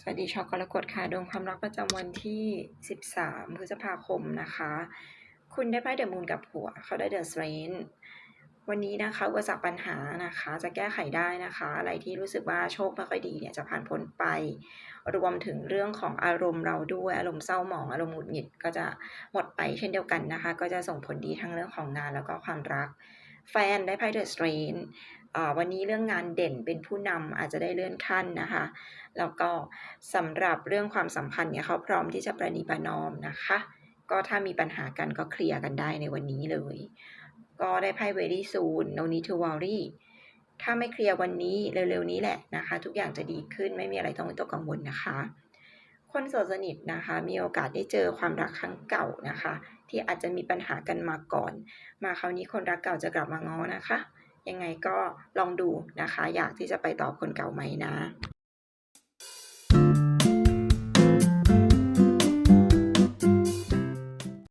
สวัสดีชาวกรกฎค่ะดวงความรักประจำวันที่ 13 พฤษภาคมนะคะ คุณได้ไพ่เดอะมูนกับผัว เขาได้เดอะสเตรนวันนี้นะคะอุปสรรคปัญหานะคะ จะแก้ไขได้นะคะ อะไรที่รู้สึกว่าโชคไม่ค่อยดีเนี่ยจะผ่านพ้นไป รวมถึงเรื่องของอารมณ์เราด้วยอารมณ์เศร้าหมองอารมณ์หงุดหงิดก็จะหมดไปเช่นเดียวกันนะคะ ก็จะส่งผลดีทั้งเรื่องของงานแล้วก็ความรัก แฟนได้ไพ่เดอะสเตรน วันนี้เรื่องงานเด่นเป็นผู้นำอาจจะได้เลื่อนขั้นนะคะ แล้วก็สำหรับเรื่องความสัมพันธ์เนี่ยเขาพร้อมที่จะประนีประนอมนะคะ ก็ถ้ามีปัญหากันก็เคลียร์กันได้ในวันนี้เลย ก็ได้ไพ่ very soon no need to worry ถ้าไม่เคลียร์วันนี้เร็วๆนี้แหละนะคะ ทุกอย่างจะดีขึ้นไม่มีอะไรต้องตกกังวลนะคะ คนโสดสนิทนะคะ มีโอกาสได้เจอความรักครั้งเก่านะคะ ที่อาจจะมีปัญหากันมาก่อน มาคราวนี้คนรักเก่าจะกลับมาง้อนะคะ ยังไงก็ลองดูนะคะ อยากที่จะไปตอบคนเก่าไหมนะ